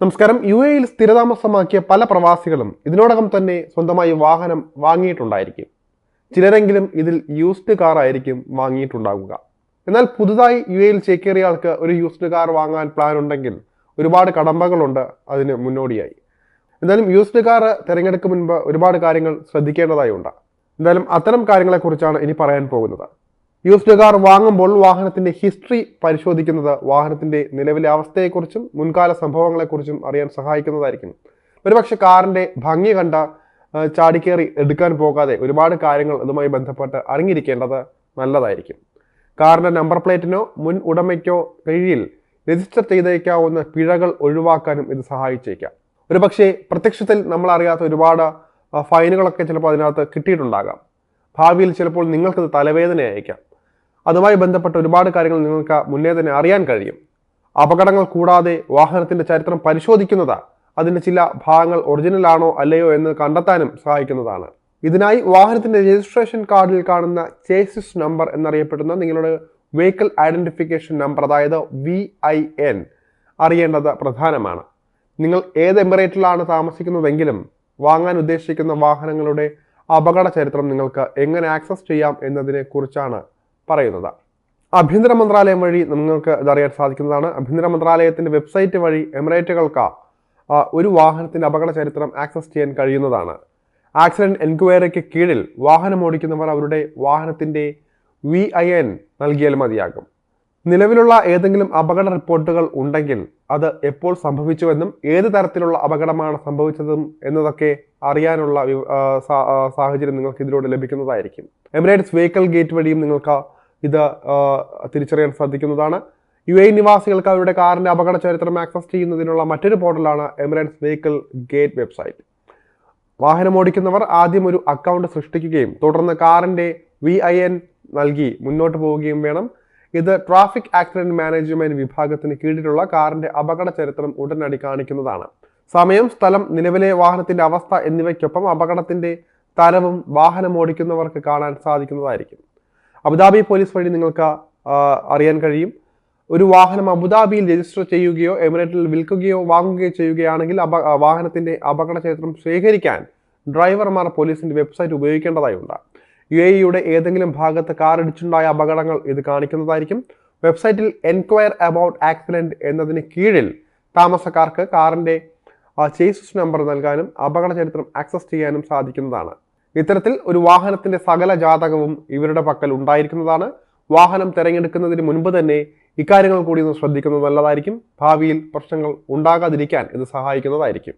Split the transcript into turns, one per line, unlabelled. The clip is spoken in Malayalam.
നമസ്കാരം. യു എയിൽ സ്ഥിരതാമസമാക്കിയ പല പ്രവാസികളും ഇതിനോടകം തന്നെ സ്വന്തമായി വാഹനം വാങ്ങിയിട്ടുണ്ടായിരിക്കും. ചിലരെങ്കിലും ഇതിൽ യൂസ്ഡ് കാർ ആയിരിക്കും വാങ്ങിയിട്ടുണ്ടാകുക എന്നാൽ പുതുതായി യു എയിൽ ചേക്കേറിയ ആൾക്ക് ഒരു യൂസ്ഡ് കാർ വാങ്ങാൻ പ്ലാൻ ഉണ്ടെങ്കിൽ ഒരുപാട് കടമ്പകളുണ്ട് അതിന് മുന്നോടിയായി. എന്തായാലും യൂസ്ഡ് കാർ തിരഞ്ഞെടുക്കും മുൻപ് ഒരുപാട് കാര്യങ്ങൾ ശ്രദ്ധിക്കേണ്ടതായി ഉണ്ട്. എന്തായാലും അത്തരം കാര്യങ്ങളെക്കുറിച്ചാണ് ഇനി പറയാൻ പോകുന്നത്. യൂസ്ഡ് കാർ വാങ്ങുമ്പോൾ വാഹനത്തിന്റെ ഹിസ്റ്ററി പരിശോധിക്കുന്നത് വാഹനത്തിന്റെ നിലവിലെ അവസ്ഥയെക്കുറിച്ചും മുൻകാല സംഭവങ്ങളെക്കുറിച്ചും അറിയാൻ സഹായിക്കുന്നതായിരിക്കും. ഒരുപക്ഷെ കാറിന്റെ ഭംഗി കണ്ട ചാടിക്കേറി എടുക്കാൻ പോകാതെ ഒരുപാട് കാര്യങ്ങൾ ഇതുമായി ബന്ധപ്പെട്ട് അറിഞ്ഞിരിക്കേണ്ടത് നല്ലതായിരിക്കും. കാറിന്റെ നമ്പർ പ്ലേറ്റിനോ മുൻ ഉടമയ്ക്കോ കീഴിൽ രജിസ്റ്റർ ചെയ്തേക്കാവുന്ന പിഴകൾ ഒഴിവാക്കാനും ഇത് സഹായിച്ചേക്കാം. ഒരുപക്ഷെ പ്രത്യക്ഷത്തിൽ നമ്മൾ അറിയാത്ത ഒരുപാട് ഫൈനുകളൊക്കെ ചിലപ്പോൾ അതിനകത്ത് കിട്ടിയിട്ടുണ്ടാകാം. ഭാവിയിൽ ചിലപ്പോൾ നിങ്ങൾക്കത് തലവേദനയായിരിക്കാം അതുമായി ബന്ധപ്പെട്ട ഒരുപാട് കാര്യങ്ങൾ നിങ്ങൾക്ക് മുന്നേ തന്നെ അറിയാൻ കഴിയും. അപകടങ്ങൾ കൂടാതെ വാഹനത്തിന്റെ ചരിത്രം പരിശോധിക്കുന്നത് അതിന്റെ ചില ഭാഗങ്ങൾ ഒറിജിനൽ ആണോ അല്ലയോ എന്ന് കണ്ടെത്താനും സഹായിക്കുന്നതാണ്. ഇതിനായി വാഹനത്തിന്റെ രജിസ്ട്രേഷൻ കാർഡിൽ കാണുന്ന ചേസിസ് നമ്പർ എന്നറിയപ്പെടുന്ന നിങ്ങളുടെ വെഹിക്കിൾ ഐഡന്റിഫിക്കേഷൻ നമ്പർ അതായത് വി ഐ എൻ അറിയേണ്ടത് പ്രധാനമാണ്. നിങ്ങൾ ഏത് എമിറേറ്റിലാണ് താമസിക്കുന്നതെങ്കിലും വാങ്ങാൻ ഉദ്ദേശിക്കുന്ന വാഹനങ്ങളുടെ അപകട ചരിത്രം നിങ്ങൾക്ക് എങ്ങനെ ആക്സസ് ചെയ്യാം എന്നതിനെ കുറിച്ചാണ് പറയുന്നത്. ആഭ്യന്തര മന്ത്രാലയം വഴി നിങ്ങൾക്ക് ഇതറിയാൻ സാധിക്കുന്നതാണ്. ആഭ്യന്തര മന്ത്രാലയത്തിന്റെ വെബ്സൈറ്റ് വഴി എമിറേറ്റുകൾക്ക് ഒരു വാഹനത്തിന്റെ അപകട ചരിത്രം ആക്സസ് ചെയ്യാൻ കഴിയുന്നതാണ്. ആക്സിഡന്റ് എൻക്വയറിക്ക് കീഴിൽ വാഹനം ഓടിക്കുന്നവർ അവരുടെ വാഹനത്തിന്റെ വി ഐ എൻ നൽകിയാൽ മതിയാകും. നിലവിലുള്ള ഏതെങ്കിലും അപകട റിപ്പോർട്ടുകൾ ഉണ്ടെങ്കിൽ അത് എപ്പോൾ സംഭവിച്ചുവെന്നും ഏത് തരത്തിലുള്ള അപകടമാണ് സംഭവിച്ചതും എന്നതൊക്കെ അറിയാനുള്ള സാഹചര്യം നിങ്ങൾക്ക് ഇതിലൂടെ ലഭിക്കുന്നതായിരിക്കും. എമിറേറ്റ്സ് വെഹിക്കിൾ ഗേറ്റ് വഴിയും നിങ്ങൾക്ക് ഇത് തിരിച്ചറിയാൻ സാധിക്കുന്നതാണ്. യു എ നിവാസികൾക്ക് അവരുടെ കാറിന്റെ അപകട ചരിത്രം ആക്സസ് ചെയ്യുന്നതിനുള്ള മറ്റൊരു പോർട്ടലാണ് എമിറേറ്റ്സ് വെഹിക്കിൾ ഗേറ്റ് വെബ്സൈറ്റ്. വാഹനം ഓടിക്കുന്നവർ ആദ്യം ഒരു അക്കൗണ്ട് സൃഷ്ടിക്കുകയും തുടർന്ന് കാറിന്റെ വി ഐ എൻ നൽകി മുന്നോട്ട് പോവുകയും വേണം. ഇത് ട്രാഫിക് ആക്സിഡന്റ് മാനേജ്മെന്റ് വിഭാഗത്തിന് കീഴിലുള്ള കാറിന്റെ അപകട ചരിത്രം ഉടനടി കാണിക്കുന്നതാണ്. സമയം സ്ഥലം നിലവിലെ വാഹനത്തിന്റെ അവസ്ഥ എന്നിവയ്ക്കൊപ്പം അപകടത്തിന്റെ തരവും വാഹനം ഓടിക്കുന്നവർക്ക് കാണാൻ സാധിക്കുന്നതായിരിക്കും. അബുദാബി പോലീസ് വഴി നിങ്ങൾക്ക് അറിയാൻ കഴിയും. ഒരു വാഹനം അബുദാബിയിൽ രജിസ്റ്റർ ചെയ്യുകയോ എമിറേറ്റിൽ വിൽക്കുകയോ വാങ്ങുകയോ ചെയ്യുകയാണെങ്കിൽ അപ വാഹനത്തിന്റെ അപകട ചരിത്രം ശേഖരിക്കാൻ ഡ്രൈവർമാർ പോലീസിന്റെ വെബ്സൈറ്റ് ഉപയോഗിക്കേണ്ടതായുണ്ട്. യു എ ഇയുടെ ഏതെങ്കിലും ഭാഗത്ത് കാർ ഇടിച്ചുണ്ടായ അപകടങ്ങൾ ഇത് കാണിക്കുന്നതായിരിക്കും. വെബ്സൈറ്റിൽ എൻക്വയർ അബൌട്ട് ആക്സിഡന്റ് എന്നതിന് കീഴിൽ താമസക്കാർക്ക് കാറിന്റെ ചേസസ് നമ്പർ നൽകാനും അപകട ചരിത്രം ആക്സസ് ചെയ്യാനും സാധിക്കുന്നതാണ്. ഇത്തരത്തിൽ ഒരു വാഹനത്തിന്റെ സകല ജാതകവും ഇവരുടെ പക്കൽ ഉണ്ടായിരിക്കുന്നതാണ്. വാഹനം തിരഞ്ഞെടുക്കുന്നതിന് മുൻപ് തന്നെ ഇക്കാര്യങ്ങൾ കൂടി ഒന്ന് ശ്രദ്ധിക്കുന്നത് നല്ലതായിരിക്കും. ഭാവിയിൽ പ്രശ്നങ്ങൾ ഉണ്ടാകാതിരിക്കാൻ ഇത് സഹായിക്കുന്നതായിരിക്കും.